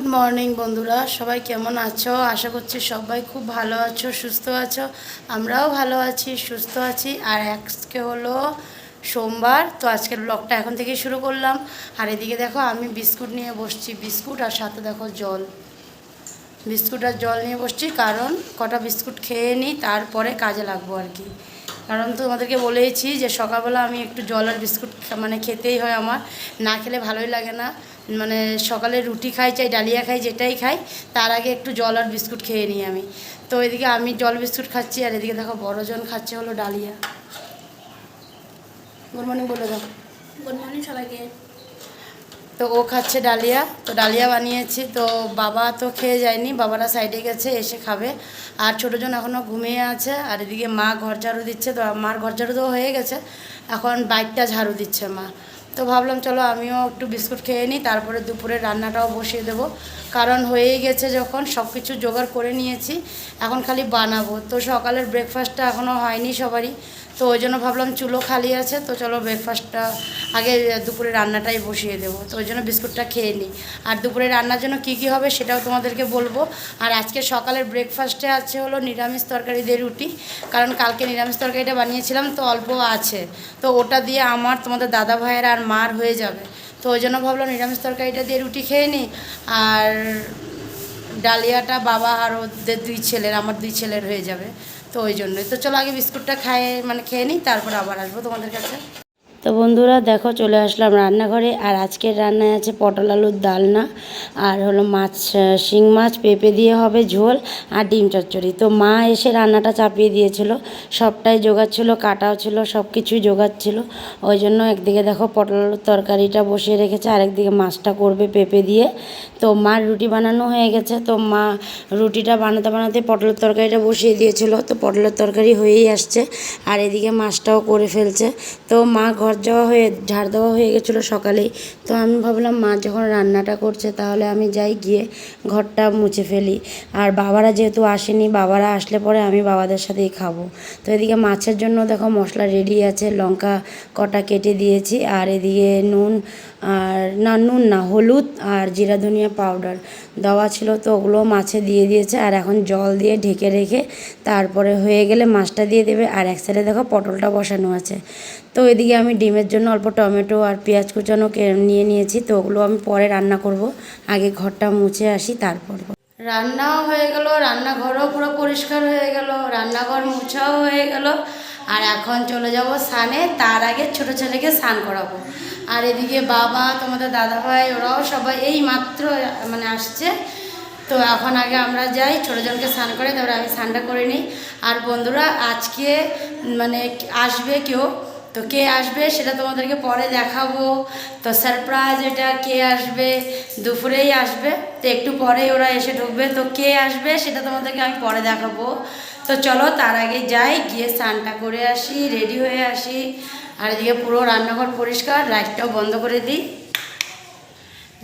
Good morning বন্ধুরা। সবাই কেমন আছো? আশা করছি সবাই খুব ভালো আছো, সুস্থ আছো। আমরাও ভালো আছি, সুস্থ আছি। আর আজকে হলো সোমবার, তো আজকের ব্লগটা এখন থেকেই শুরু করলাম। আর এদিকে দেখো, আমি বিস্কুট নিয়ে বসছি। বিস্কুট আর সাথে দেখো জল। বিস্কুট আর জল নিয়ে বসছি, কারণ কটা বিস্কুট খেয়ে নিই, তারপরে কাজে লাগবো আর কি। কারণ তোমাদেরকে বলেইছি যে সকালবেলা আমি একটু জল আর বিস্কুট মানে খেতেই হয় আমার। না খেলে ভালোই লাগে না। মানে সকালে রুটি খাই চাই ডালিয়া খাই যেটাই খাই তার আগে একটু জল আর বিস্কুট খেয়ে নিই আমি। তো এদিকে আমি জল বিস্কুট খাচ্ছি আর এদিকে দেখো বড়জন খাচ্ছে হলো ডালিয়া। গুড মর্নিং বলে দাও। গুড মর্নিং সবাইকে। তো ও খাচ্ছে ডালিয়া তো ডালিয়া বানিয়েছি তো বাবা তো খেয়ে যায়নি বাবারা সাইডে গেছে এসে খাবে। আর ছোটোজন এখনও ঘুমিয়ে আছে আর এদিকে মা ঘর ঝাড়ু দিচ্ছে তো মার ঘর ঝাড়ু তো হয়ে গেছে এখন বাইকটা ঝাড়ু দিচ্ছে মা। তো ভাবলাম চলো আমিও একটু বিস্কুট খেয়ে নিই, তারপরে দুপুরে রান্নাটাও বসিয়ে দেবো। কারণ হয়েই গেছে যখন সব কিছু জোগাড় করে নিয়েছি, এখন খালি বানাবো। তো সকালের ব্রেকফাস্টটা এখনও হয়নি সবারই। তো ওই জন্য ভাবলাম চুলো খালি আছে, তো চলো ব্রেকফাস্টটা আগে দুপুরে রান্নাটাই বসিয়ে দেবো। তো ওই জন্য বিস্কুটটা খেয়ে নিই। আর দুপুরে রান্নার জন্য কী কী হবে সেটাও তোমাদেরকে বলব। আর আজকে সকালের ব্রেকফাস্টে আছে হলো নিরামিষ তরকারি দিয়ে রুটি, কারণ কালকে নিরামিষ তরকারিটা বানিয়েছিলাম, তো অল্প আছে। তো ওটা দিয়ে আমার, তোমাদের দাদা ভাইয়ের আর মার হয়ে যাবে। তো ওই জন্য ভাবলাম নিরামিষ তরকারিটা দিয়ে রুটি খেয়ে নিই। আর ডালিয়াটা বাবা আর ওদের দুই ছেলের, আমার দুই ছেলের হয়ে যাবে। তো ওই জন্যই। তো চলো আগে বিস্কুটটা খায় মানে খেয়ে নিই, তারপর আবার আসব তোমাদের কাছে। তো বন্ধুরা দেখো চলে আসলাম রান্নাঘরে, আর আজকের রান্নায় আছে পটল আলুর ডালনা, আর হলো মাছ শিং মাছ, পেঁপে দিয়ে হবে ঝোল, আর ডিম চচ্চড়ি। তো মা এসে রান্নাটা চাপিয়ে দিয়েছিল, সবটাই ছিল কাটাও ছিল সব কিছুই ছিল ওই জন্য একদিকে দেখো পটল আলুর তরকারিটা বসিয়ে রেখেছে, আর একদিকে মাছটা করবে পেঁপে দিয়ে। তো মার রুটি বানানো হয়ে গেছে, তো মা রুটিটা বানাতে বানাতে পটলের তরকারিটা বসিয়ে দিয়েছিল, তো পটলের তরকারি হয়েই আসছে, আর এদিকে মাছটাও করে ফেলছে। তো মা ঘর যাওয়া হয়ে, ঝাড় দেওয়া হয়ে গেছিল সকালেই। তো আমি ভাবলাম, মা যখন রান্নাটা করছে তাহলে আমি যাই গিয়ে ঘরটা মুছে ফেলি। আর বাবারা যেহেতু আসেনি, বাবারা আসলে পরে আমি বাবাদের সাথেই খাব। তো এদিকে মাছের জন্য দেখো মশলা রেডি আছে, লঙ্কা কটা কেটে দিয়েছি, আর এদিকে নুন আর না নুন, না হলুদ আর জিরা ধনিয়া পাউডার দেওয়া ছিল তো ওগুলো মাছে দিয়ে দিয়েছে আর এখন জল দিয়ে ঢেকে রেখে তারপরে হয়ে গেলে মাছটা দিয়ে দেবে আর এক সাইডে দেখো পটলটা বসানো আছে। তো এদিকে আমি ডিমের জন্য অল্প টমেটো আর পেঁয়াজ কুচানো নিয়ে নিয়েছি তো ওগুলো আমি পরে রান্না করব। আগে ঘরটা মুছে আসি, তারপর রান্নাও হয়ে গেল, রান্নাঘরও পুরো পরিষ্কার হয়ে গেল, রান্নাঘর মুছাও হয়ে গেল। আর এখন চলে যাব স্নানে, তার আগে ছোট ছেলেকে স্নান করাবো। আর এদিকে বাবা, তোমাদের দাদা ভাই ওরাও সবাই এই মাত্র মানে আসছে। তো এখন আগে আমরা যাই ছোটোজনকে স্নান করে তারপরে আমি স্নানটা করে নিই। আর বন্ধুরা, আজকে মানে আসবে কেউ? তো কে আসবে সেটা তোমাদেরকে পরে দেখাবো। তো সারপ্রাইজ এটা, কে আসবে? দুপুরেই আসবে। তো একটু পরেই ওরা এসে ঢুকবে। তো কে আসবে সেটা তোমাদেরকে আমি পরে দেখাবো। তো চলো তার আগে যাই, গিয়ে স্নানটা করে আসি রেডি হয়ে আসি। আর এদিকে পুরো রান্নাঘর পরিষ্কার লাইটটাও বন্ধ করে দিই।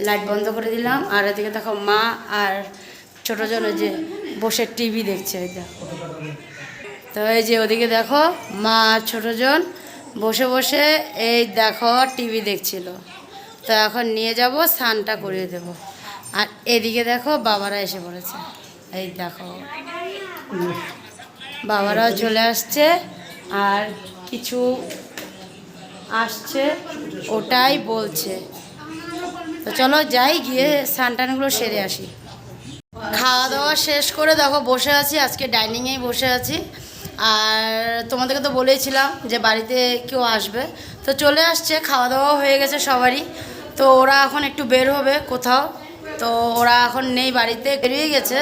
লাইট বন্ধ করে দিলাম। আর এদিকে দেখো মা আর ছোটোজন ওই যে বসে টিভি দেখছে দেখো। তো এই যে ওদিকে দেখো মা আর ছোটোজন বসে বসে এই দেখো টিভি দেখছিল। তো এখন নিয়ে যাব, স্নানটা করিয়ে দেব। আর এদিকে দেখো বাবারা এসে পড়েছে। এই দেখো। বাবারাও চলে আসছে আর কিছু আসছে, ওটাই বলছে। তো চলো যাই, গিয়ে স্নান সেরে আসি। খাওয়া দাওয়া শেষ করে দেখো, বসে আছি, আজকে ডাইনিংয়েই বসে আছি। আর তোমাদেরকে তো বলেইছিলাম যে বাড়িতে কেউ আসবে। তো চলে আসছে খাওয়া দাওয়া হয়ে গেছে সবারই। তো ওরা এখন একটু বের হবে কোথাও। তো ওরা এখন নেই বাড়িতে, বেরিয়ে গেছে।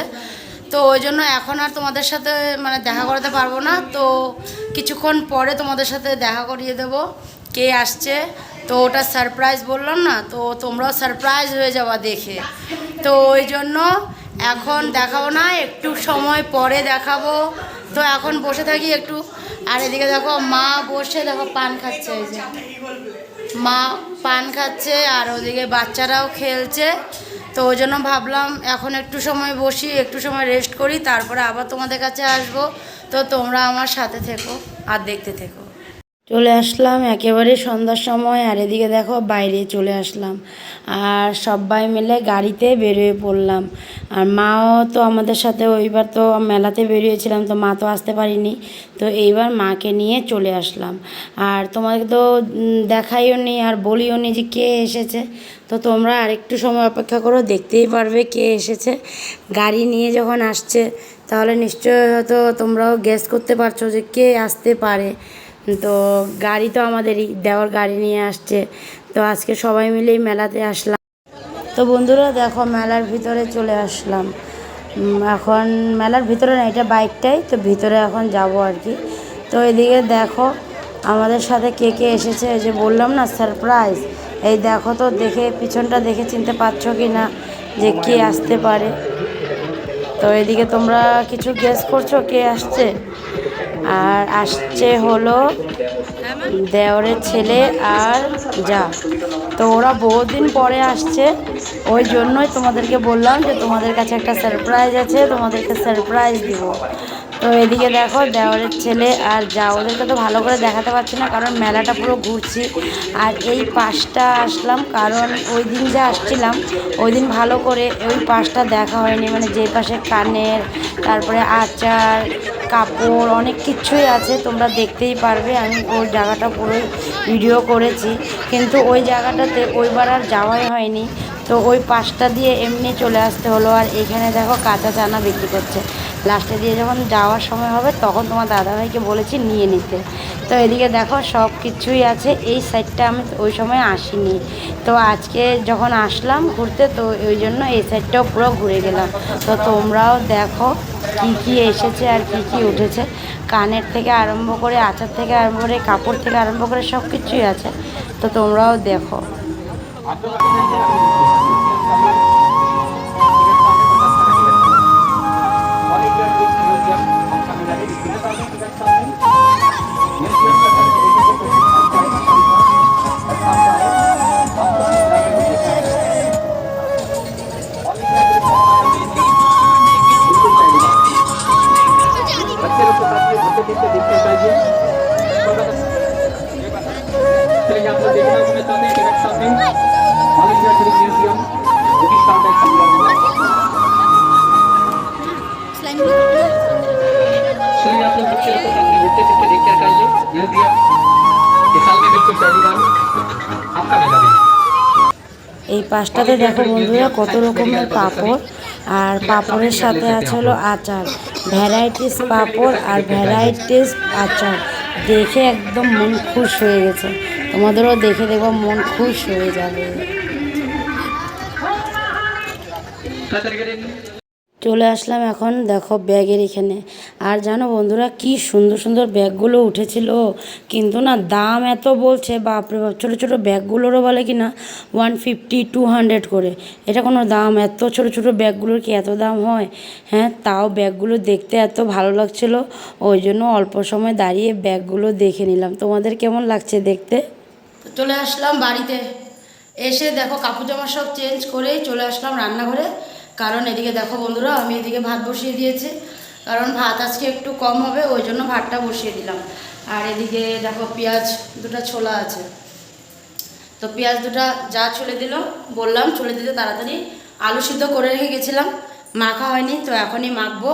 তো ওই জন্য এখন আর তোমাদের সাথে মানে দেখা করাতে পারব না। তো কিছুক্ষণ পরে তোমাদের সাথে দেখা করিয়ে দেবো কে আসছে। তো ওটা সারপ্রাইজ বললাম না, তো তোমরাও সারপ্রাইজ হয়ে যাওয়া দেখে। তো ওই জন্য এখন দেখাবো না, একটু সময় পরে দেখাবো। তো এখন বসে থাকি একটু। আর এদিকে দেখো, মা বসে দেখো পান খাচ্ছে এই যে। মা পান খাচ্ছে, আর ওদিকে বাচ্চারাও খেলছে। তো ওই জন্য ভাবলাম এখন একটু সময় বসি, একটু সময় রেস্ট করি, তারপরে আবার তোমাদের কাছে আসব। তো তোমরা আমার সাথে থেকো আর দেখতে থেকো। চলে আসলাম একেবারে সন্ধ্যার সময়, আর এদিকে দেখো বাইরে চলে আসলাম। আর সবাই মিলে গাড়িতে বেরিয়ে পড়লাম। আর মাও তো আমাদের সাথে ওইবার তো মেলাতে বেরিয়েছিলাম, তো মা তো আসতে পারিনি। তো এইবার মাকে নিয়ে চলে আসলাম। আর তোমাকে তো দেখাইও নি আর বলিও নি যে কে এসেছে। তো তোমরা আরেকটু সময় অপেক্ষা করো, দেখতেই পারবে কে এসেছে। গাড়ি নিয়ে যখন আসছে, তাহলে নিশ্চয়ই হয়তো তোমরাও গেস করতে পারছ যে কে আসতে পারে। তো গাড়ি তো আমাদেরই, দেওয়ার গাড়ি নিয়ে আসছে। তো আজকে সবাই মিলেই মেলাতে আসলাম। তো বন্ধুরা, দেখো মেলার ভিতরে চলে আসলাম। এখন মেলার ভিতরে না, এটা বাইকটাই, তো ভিতরে এখন যাব আর কি। তো এদিকে দেখো, আমাদের সাথে কে কে এসেছে যে বললাম না সারপ্রাইজ এই দেখো তো, দেখে, পিছনটা দেখে চিনতে পারছ কি না যে কে আসতে পারে। তো এদিকে তোমরা কিছু গেস করছ কে আসছে? আর আসছে হলো দেওরের ছেলে আর যা। তো ওরা বহুদিন পরে আসছে, ওই জন্যই তোমাদেরকে বললাম যে তোমাদের কাছে একটা সারপ্রাইজ আছে, তোমাদেরকে সারপ্রাইজ দিব। তো এদিকে দেখো দেওরের ছেলে আর যা, ওদেরকে তো ভালো করে দেখাতে পারছি না, কারণ মেলাটা পুরো ঘুরছি। আর এই পাশটা আসলাম, কারণ ওই দিন যে আসছিলাম ওই দিন ভালো করে ওই পাশটা দেখা হয়নি। মানে যে পাশে কানের, তারপরে আচার, কাপড়, অনেক কিছুই আছে, তোমরা দেখতেই পারবে। আমি ওই জায়গাটা পুরো ভিডিও করেছি, কিন্তু ওই জায়গাটাতে ওইবার আর যাওয়াই হয়নি। তো ওই পাশটা দিয়ে এমনি চলে আসতে হলো, আর এখানে দেখো কাঁচা চানা বিক্রি করছে। লাস্টে দিয়ে যখন যাওয়ার সময় হবে, তখন তোমার দাদাভাইকে বলেছি নিয়ে নিতে। তো এদিকে দেখো সব কিছুই আছে, এই সাইডটা আমি ওই সময় আসিনি। তো আজকে যখন আসলাম ঘুরতে, তো ওই জন্য এই সাইডটাও পুরো ঘুরে গেলাম। তো তোমরাও দেখো কি কি এসেছে আর কি কি উঠেছে। কানের থেকে আরম্ভ করে, আচার থেকে আরম্ভ করে, কাপড় থেকে আরম্ভ করে সব কিছুই আছে। তো তোমরাও দেখো। এই পাশটাতে দেখো বন্ধুরা কত রকমের পাঁপড়। আর পাঁপড়ের সাথে আছে হলো আচার। ভ্যারাইটিস পাঁপড় আর ভ্যারাইটিস আচার। দেখে একদম মন খুশ হয়ে গেছে। তোমাদেরও দেখে দেখো মন খুশ হয়ে যাবে। চলে আসলাম এখন, দেখো ব্যাগের এখানে। আর জানো বন্ধুরা, কি সুন্দর সুন্দর ব্যাগগুলো উঠেছিল। কিন্তু না, দাম এত বলছে, বাপরে বাপ, ছোটো ছোটো ব্যাগগুলোরও বলে কি না ওয়ান ফিফটি টু হান্ড্রেড করে। এটা কোনো দাম, এত ছোটো ছোটো ব্যাগগুলোর কি এত দাম হয়? হ্যাঁ তাও ব্যাগগুলো দেখতে এত ভালো লাগছিল। ওই জন্য অল্প সময় দাঁড়িয়ে ব্যাগগুলো দেখে নিলাম। তোমাদের কেমন লাগছে দেখতে? চলে আসলাম বাড়িতে। এসে দেখো কাপড় জামা সব চেঞ্জ করেই চলে আসলাম রান্নাঘরে। কারণ এদিকে দেখো বন্ধুরা, আমি এদিকে ভাত বসিয়ে দিয়েছি। কারণ ভাত আজকে একটু কম হবে, ওই জন্য ভাতটা বসিয়ে দিলাম। আর এদিকে দেখো পেঁয়াজ দুটো ছোলা আছে। তো পেঁয়াজ দুটা যা ছুলে দিল, বললাম ছুলে দিতে তাড়াতাড়ি। আলু সিদ্ধ করে রেখে গেছিলাম, মাখা হয়নি, তো এখনই মাখবো।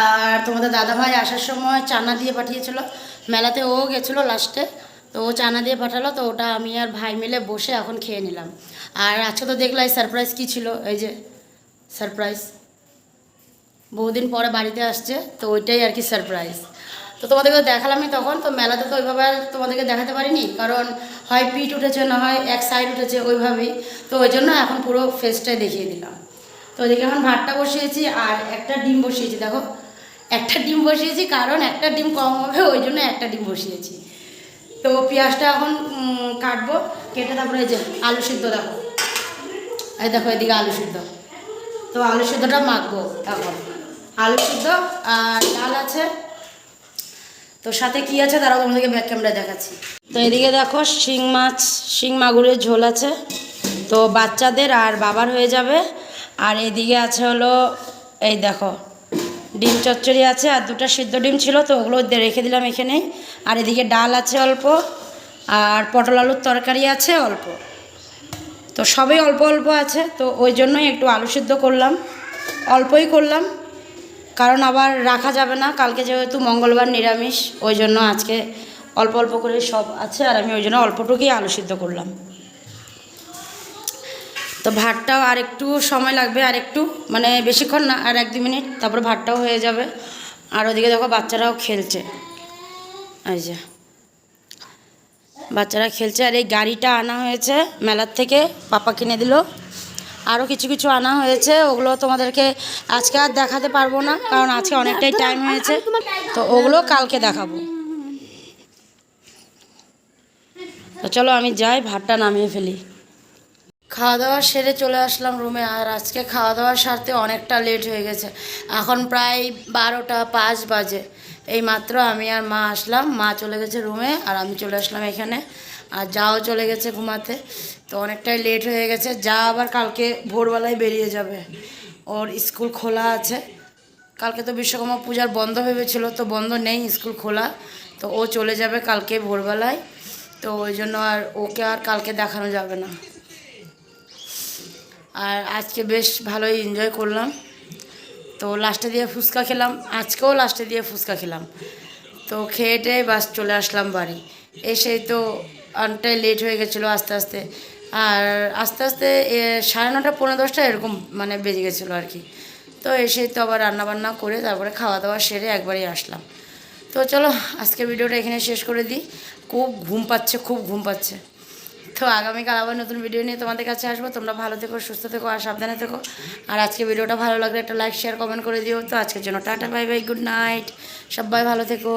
আর তোমাদের দাদাভাই আসার সময় চানা দিয়ে পাঠিয়েছিল। মেলাতে ও গেছিল লাস্টে। তো ও চানা দিয়ে পাঠালো, তো ওটা আমি আর ভাই মিলে বসে এখন খেয়ে নিলাম। আর আজকে তো দেখলাই সারপ্রাইজ কী ছিল, এই যে সারপ্রাইজ বহুদিন পরে বাড়িতে আসছে, তো ওইটাই আর কি সারপ্রাইজ তো তোমাদেরকে দেখালামই তখন, তো মেলাতে তো ওইভাবে আর তোমাদেরকে দেখাতে পারিনি, কারণ হয় পিঠ উঠেছে, না হয় এক সাইড উঠেছে, ওইভাবেই। তো ওই জন্য এখন পুরো ফেসটাই দেখিয়ে দিলাম। তো ওদিকে এখন ভাতটা বসিয়েছি, আর একটা ডিম বসিয়েছি, দেখো। একটা ডিম বসিয়েছি, কারণ একটা ডিম কম হবে, ওই জন্য একটা ডিম বসিয়েছি। তো পেঁয়াজটা এখন কাটবো, কেটে তারপরে যে আলু সিদ্ধ দেখো। এই দেখো এদিকে আলু সিদ্ধ। তো আলু সিদ্ধটা মাখবো এখন। আলু সিদ্ধ আর ডাল আছে। তো সাথে কি আছে তারাও তোমাদেরকে ব্যাক ক্যামেরা দেখাচ্ছি। তো এদিকে দেখো শিং মাছ, শিং মাগুরের ঝোল আছে। তো বাচ্চাদের আর বাবার হয়ে যাবে। আর এদিকে আছে হলো, এই দেখো ডিম চচ্চড়ি আছে আর দুটো সিদ্ধ ডিম ছিল, তো ওগুলো রেখে দিলাম এখানে। আর এদিকে ডাল আছে অল্প, আর পটল আলুর তরকারি আছে অল্প। তো সবই অল্প অল্প আছে, তো ওই জন্যই একটু আলু সিদ্ধ করলাম। অল্পই করলাম, কারণ আবার রাখা যাবে না, কালকে যেহেতু মঙ্গলবার নিরামিষ, ওই জন্য আজকে অল্প অল্প করে সব আছে, আর আমি ওই জন্য অল্পটুকুই আলু সিদ্ধ করলাম। তো ভাতটাও আর একটু সময় লাগবে, আর একটু মানে বেশিক্ষণ না, আর এক দু মিনিট, তারপর ভাতটাও হয়ে যাবে। আর ওদিকে দেখো বাচ্চারাও খেলছে। এই যে, বাচ্চারা খেলছে, আর এই গাড়িটা আনা হয়েছে মেলার থেকে, পাপা কিনে দিল। আরও কিছু কিছু আনা হয়েছে, ওগুলো তোমাদেরকে আজকে আর দেখাতে পারব না, কারণ আজকে অনেকটাই টাইম হয়েছে। তো ওগুলো কালকে দেখাবো। তো চলো আমি যাই, ভাতটা নামিয়ে ফেলি। খাওয়া দাওয়া সেরে চলে আসলাম রুমে, আর আজকে খাওয়া দাওয়ার সারতে অনেকটা লেট হয়ে গেছে। এখন প্রায় বারোটা পাঁচ বাজে। এই মাত্র আমি আর মা আসলাম, মা চলে গেছে রুমে, আর আমি চলে আসলাম এখানে। আর যাও চলে গেছে ঘুমাতে। তো অনেকটাই লেট হয়ে গেছে, যা আবার কালকে ভোরবেলায় বেরিয়ে যাবে। ওর স্কুল খোলা আছে। কালকে তো বিশ্বকর্মা পূজার বন্ধ ভেবেছিল, তো বন্ধ নেই স্কুল খোলা। তো ও চলে যাবে কালকে ভোরবেলায়। তো ওই জন্য আর ওকে আর কালকে দেখানো যাবে না। আর আজকে বেশ ভালোই এনজয় করলাম। তো লাস্টে দিয়ে ফুচকা খেলাম। আজকেও লাস্টে দিয়ে ফুচকা খেলাম। তো খেয়ে বাস চলে আসলাম বাড়ি। এসেই তো অনেকটাই লেট হয়ে গেছিল আস্তে আস্তে। আর আস্তে আস্তে সাড়ে নটা পনেরো দশটা এরকম মানে বেজে গেছিল আর কি। তো এসেই তো আবার রান্নাবান্না করে তারপরে খাওয়া দাওয়া সেরে একবারই আসলাম। তো চলো আজকে ভিডিওটা এখানে শেষ করে দিই। খুব ঘুম পাচ্ছে, খুব ঘুম পাচ্ছে। তো আগামীকাল আবার নতুন ভিডিও নিয়ে তোমাদের কাছে আসব। তোমরা ভালো থেকো, সুস্থ থেকো আর সাবধানে থেকো। আর আজকে ভিডিওটা ভালো লাগলে একটা লাইক শেয়ার কমেন্ট করে দিও। তো আজকের জন্য tata bye bye good night সবাই ভালো থেকো।